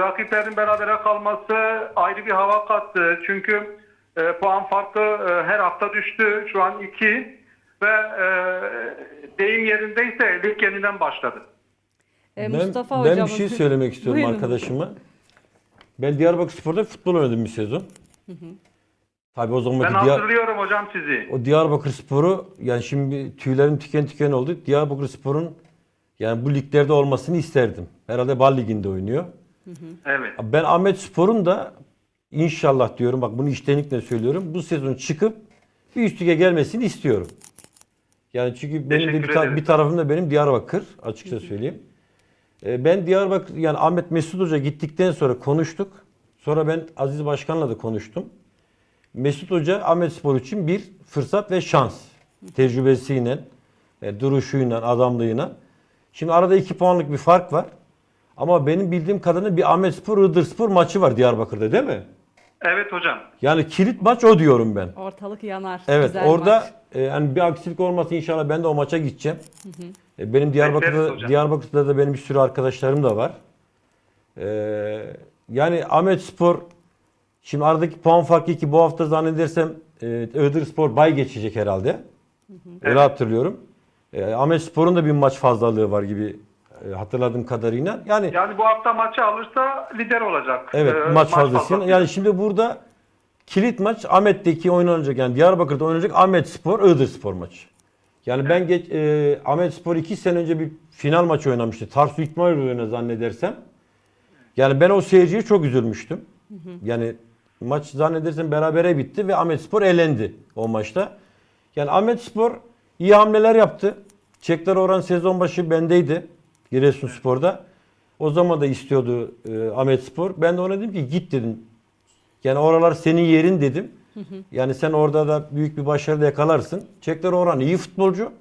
rakiplerin berabere kalması ayrı bir hava kattı. Çünkü e, puan farkı e, her hafta düştü. Şu an 2 ve e, deyim yerindeyse lig yeniden başladı. E, ben, Mustafa ben hocam. bir şey söylemek istiyorum Buyurun. arkadaşıma. Ben Diyarbakır Spor'da futbol oynadım bir sezon. Tabii o zamanki Ben Diyar, hatırlıyorum hocam sizi. o Diyarbakır Spor'u yani şimdi tüylerim tiken tiken oldu. Diyarbakır Spor'un yani bu liglerde olmasını isterdim. Herhalde Bal Ligi'nde oynuyor. Evet. Ben Ahmet Spor'un da inşallah diyorum bak bunu içtenlikle söylüyorum. Bu sezon çıkıp bir üst lige gelmesini istiyorum. Yani çünkü benim de Teşekkür bir, ta- ederim. bir tarafım da benim Diyarbakır açıkça söyleyeyim. Ee, Ben Diyarbakır yani Ahmet Mesut Hoca gittikten sonra konuştuk. Sonra ben Aziz Başkan'la da konuştum. Mesut Hoca Ahmet Spor için bir fırsat ve şans. Tecrübesiyle, e, duruşuyla, adamlığıyla. Şimdi arada iki puanlık bir fark var. Ama benim bildiğim kadarıyla bir Ahmet Spor, Iğdır Spor maçı var Diyarbakır'da değil mi? Evet hocam. Yani kilit maç o diyorum ben. Ortalık yanar. Evet Güzel orada maç. e, yani bir aksilik olmasa inşallah ben de o maça gideceğim. E, benim Diyarbakır'da. Diyarbakır'da da benim bir sürü arkadaşlarım da var. E, yani Ahmet Spor şimdi aradaki puan farkı ki bu hafta zannedersem e, Iğdır Spor bay geçecek herhalde. Öyle Evet. hatırlıyorum. E, Ahmet Spor'un da bir maç fazlalığı var gibi hatırladığım kadarıyla. Yani Yani bu hafta maçı alırsa lider olacak. Evet Ee, maç fazlasıyla. Yani şimdi burada kilit maç Ahmet'teki oynanacak yani Diyarbakır'da oynanacak Ahmet Spor, Iğdır Spor maçı. Yani ben geç, e, Ahmet Spor 2 sene önce bir final maçı oynamıştı. Tarsu İkmal oyunu zannedersem. Yani ben o seyirciye çok üzülmüştüm. Yani maç zannedersem berabere bitti ve Ahmet Spor elendi o maçta. Yani Ahmet Spor iyi hamleler yaptı. Çekler oran sezon başı bendeydi. Giresunspor'da. O zaman da istiyordu e, Ahmet Spor. Ben de ona dedim ki git dedim. Yani oralar senin yerin dedim. Yani sen orada da büyük bir başarı da yakalarsın. Çekler Orhan iyi futbolcu.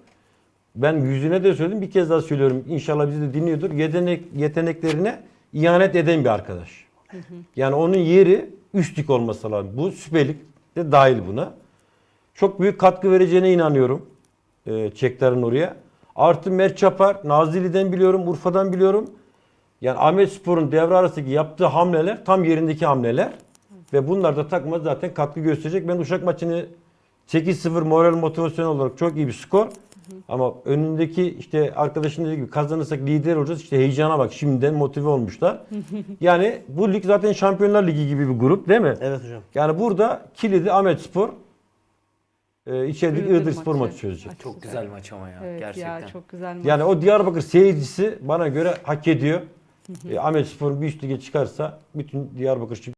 Ben yüzüne de söyledim bir kez daha söylüyorum. İnşallah bizi de dinliyordur. Yetenek, yeteneklerine ihanet eden bir arkadaş. Yani onun yeri üst lig olması lazım. Bu Süper Lig de dahil buna. Çok büyük katkı vereceğine inanıyorum. E, Çekler'in oraya. Artı Mert Çapar, Nazilli'den biliyorum, Urfa'dan biliyorum. Yani Ahmet Spor'un devre arasındaki yaptığı hamleler tam yerindeki hamleler. Ve bunlar da takıma zaten katkı gösterecek. Ben Uşak maçını 8-0 moral motivasyon olarak çok iyi bir skor. Ama önündeki işte arkadaşın dediği gibi kazanırsak lider olacağız. İşte heyecana bak şimdiden motive olmuşlar. yani bu lig zaten Şampiyonlar Ligi gibi bir grup değil mi? Evet hocam. Yani burada kilidi Ahmet Spor, e, içerideki Iğdır Iğdır Spor maçı. maçı çözecek. Ay, Çok güzel maç ama ya Evet gerçekten. ya çok güzel maç. Yani o Diyarbakır seyircisi bana göre hak ediyor. E, Ahmet Spor'un bir üst lige çıkarsa bütün Diyarbakır